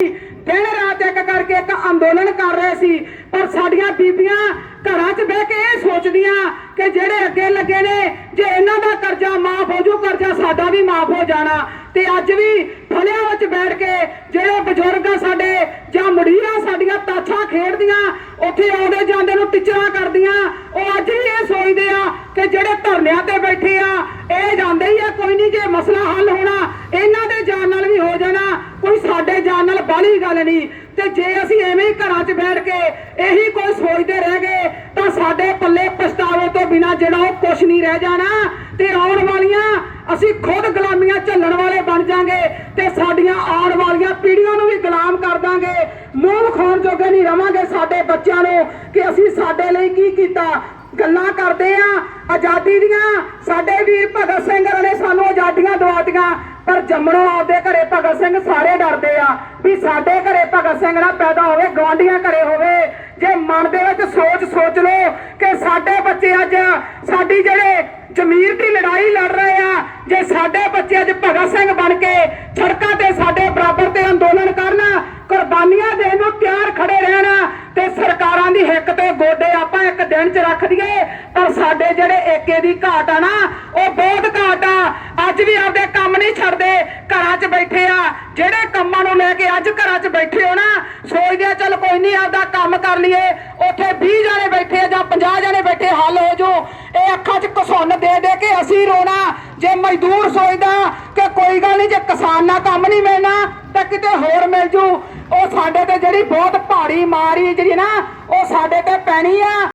ਦਿਨ ਰਾਤ ਇੱਕ ਕਰਕੇ ਇੱਕ ਅੰਦੋਲਨ ਕਰ ਰਹੇ ਸੀ, ਪਰ ਸਾਡੀਆਂ ਬੀਬੀਆਂ ਘਰਾਂ 'ਚ ਬਹਿ ਕੇ ਇਹ ਸੋਚਦੀਆਂ ਕਿ ਜਿਹੜੇ ਅੱਗੇ ਲੱਗੇ ਨੇ, ਜੇ ਇਹਨਾਂ ਦਾ ਕਰਜ਼ਾ ਮਾਫ ਹੋ ਜੂ ਕਰਜ਼ਾ ਸਾਡਾ ਵੀ ਮਾਫ ਹੋ ਜਾਣਾ। ਤੇ ਅੱਜ ਵੀ ਫਲਿਆਂ ਵਿੱਚ ਬੈਠ ਕੇ ਜਿਹੜੇ ਬਜ਼ੁਰਗ ਆ ਸਾਡੇ ਜਾਂ ਮੁੜੀਆਂ ਸਾਡੀਆਂ ਤਾਛਾਂ ਖੇਡਦੀਆਂ, ਉੱਥੇ ਆਉਂਦੇ ਜਾਂਦੇ ਨੂੰ ਟਿਚਰਾਂ ਕਰਦੀਆਂ, ਉਹ ਅੱਜ ਵੀ ਇਹ ਸੋਚਦੇ ਆ ਕਿ ਜਿਹੜੇ ਧਰਨਿਆਂ ਤੇ ਬੈਠੇ ਆ, ਇਹ ਜਾਂਦੇ ਹੀ ਆ, ਕੋਈ ਨਹੀਂ ਜੇ ਮਸਲਾ ਹੱਲ ਹੋਣਾ ਇਹਨਾਂ ਦੇ ਜਾਨ ਨਾਲ ਵੀ ਹੋ ਜਾਣਾ ਕੋਈ ਸਾਡੇ ਜਾਨ ਗੱਲ ਨਹੀਂ। ਤੇ ਜੇ ਅਸੀਂ ਐਵੇਂ ਘਰਾਂ 'ਚ ਬੈਠ ਕੇ ਇਹੀ ਕੋਈ ਸੋਚਦੇ ਰਹਿ ਗਏ, ਤਾਂ ਸਾਡੇ ਪੱਲੇ ਪਛਤਾਵੇ ਤੋਂ ਬਿਨਾ ਜਿਹੜਾ ਉਹ ਕੁਛ ਨਹੀਂ ਰਹਿ ਜਾਣਾ। ਤੇ ਆਉਣ ਵਾਲੀਆਂ, ਅਸੀਂ ਖੁਦ ਗੁਲਾਮੀਆਂ ਝੱਲਣ ਵਾਲੇ ਬਣ ਜਾਾਂਗੇ ਤੇ ਸਾਡੀਆਂ ਆਉਣ ਵਾਲੀਆਂ ਪੀੜ੍ਹੀਆਂ ਨੂੰ ਵੀ ਗੁਲਾਮ ਕਰ ਦਾਂਗੇ। ਮੂੰਹ ਵਿਖਾਉਣ ਜੋਗੇ ਨਹੀਂ ਰਵਾਂਗੇ ਸਾਡੇ ਬੱਚਿਆਂ ਨੂੰ ਕਿ ਅਸੀਂ ਸਾਡੇ ਲਈ ਕੀ ਕੀਤਾ। ਗੱਲਾਂ ਕਰਦੇ ਆ, ਆਜ਼ਾਦੀ ਦੀਆਂ। ਸਾਡੇ ਵੀਰ ਭਗਤ ਸਿੰਘ ਨੇ ਸਾਨੂੰ ਆਜ਼ਾਦੀਆਂ ਦਵਾਤੀਆਂ, ਪਰ ਜੰਮਣੋਂ ਆਪਦੇ ਘਰੇ ਭਗਤ ਸਿੰਘ ਸਾਰੇ ਵੀ ਸਾਡੇ ਘਰੇ ਭਗਤ ਸਿੰਘ ਨਾ ਪੈਦਾ ਹੋਵੇ ਗਵਾਂਢੀਆਂ ਘਰੇ ਹੋਵੇ। ਜੇ ਮਨ ਦੇ ਵਿੱਚ ਸੋਚ ਸੋਚ ਲਓ ਕਿ ਸਾਡੇ ਬੱਚੇ ਅੱਜ ਸਾਡੀ ਜਿਹੜੇ ਜ਼ਮੀਰ ਦੀ ਲੜਾਈ ਲੜ ਰਹੇ ਆ, ਜੇ ਸਾਡੇ ਬੱਚੇ ਅੱਜ ਭਗਤ ਸਿੰਘ ਬਣ ਕੇ ਸੜਕਾਂ ਤੇ ਸਾਡੇ ਬਰਾਬਰ ਤੇ ਅੰਦੋਲਨ ਕਰਨ, ਕੁਰਬਾਨੀਆਂ ਦੇਣ ਨੂੰ ਤਿਆਰ ਖੜੇ ਰਹਿਣਾ ਤੇ ਸਰਕਾਰਾਂ ਦੀ ਹਿੱਕ ਤੇ ਗੋਡੇ ਆਪਾਂ ਇੱਕ ਦਿਨ 'ਚ ਰੱਖ ਦਈਏ, ਪਰ ਸਾਡੇ ਜਿਹੜੇ ਏਕੇ ਦੀ ਘਾਟ ਆ ਨਾ, ਉਹ ਬਹੁਤ ਘਾਟ ਆ। ਅੱਜ ਵੀ ਆਪਦੇ ਕੰਮ ਨਹੀਂ ਛੱਡਦੇ ਘਰਾਂ 'ਚ ਬੈਠੇ ਆ ਜਿਹੜੇ ਕੰਮਾਂ ਨੂੰ ਲੈ ਕੇ ਅੱਜ ਘਰਾਂ 'ਚ ਬੈਠੇ ਹੋ ਨਾ, ਸੋਚਦੇ ਆ, ਚੱਲ ਕੋਈ ਨਹੀਂ ਆਪਦਾ ਕੰਮ ਕਰ ਲਈਏ। ਉੱਥੇ 20 ਜਾਣੇ ਬੈਠੇ ਆ ਜਾਂ 50 ਜਾਣੇ ਬੈਠੇ, ਹੱਲ ਹੋ ਜੂ ਇਹ ਅੱਖਾਂ 'ਚ ਘਸੁੰਨ ਦੇ ਦੇ ਕੇ ਅਸੀਂ ਰੋਣਾ। ਜੇ ਮਜ਼ਦੂਰ ਸੋਚਦਾ ਕਿ ਕੋਈ ਗੱਲ ਨਹੀਂ ਜੇ ਕਿਸਾਨ ਨਾਲ ਕੰਮ ਨਹੀਂ ਮਿਲਣਾ, ਤਾਂ ਕਿਤੇ ਹੋਰ ਮਿਲ ਜੂ। ਉਹ ਸਾਡੇ ਤੇ ਜਿਹੜੀ ਬਹੁਤ ਭਾਰੀ ਮਾਰੀ ਜਿਹੜੀ ਨਾ, ਉਹ ਸਾਡੇ ਤੇ ਪੈਣੀ ਆ।